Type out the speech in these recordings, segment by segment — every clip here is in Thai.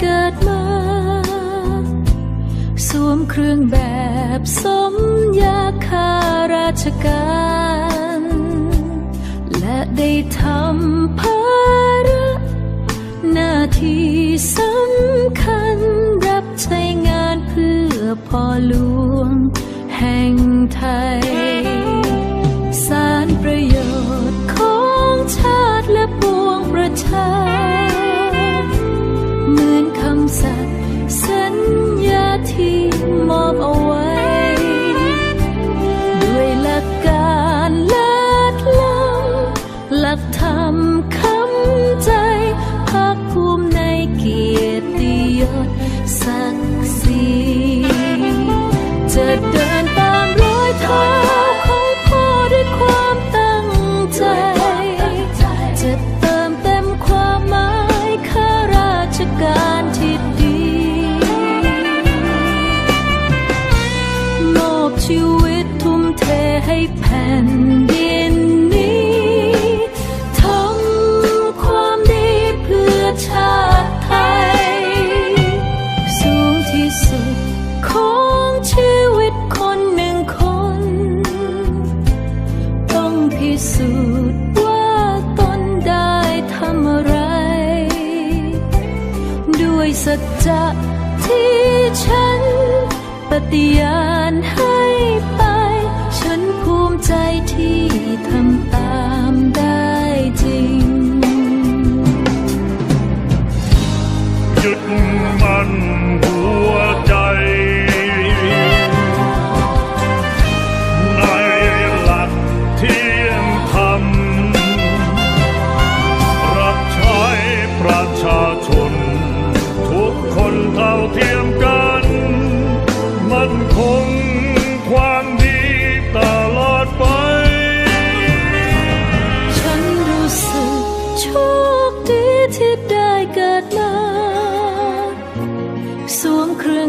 เกิดมา สวมเครื่องแบบสมยาข้าราชการ และได้ทำภาระหน้าที่สำคัญรับใช้งานเพื่อพ่อหลวงแห่งไทย สารประโย การที่ดี มอบชีวิตทุ่มเทให้แผ่นดินนี้ทำความดีเพื่อชาติไทย สูงที่สุดของชีวิตคนหนึ่งคน ต้องพิสูจน์ สัจจะที่ฉัน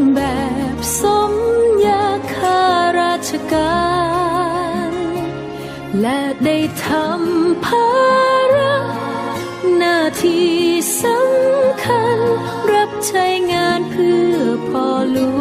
งแบบสมยาขาราชการ และได้ทำภาระหน้าที่สำคัญ รับใช้งานเพื่อพ่อหลวง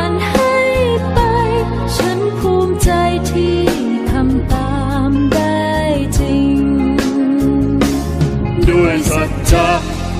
ณ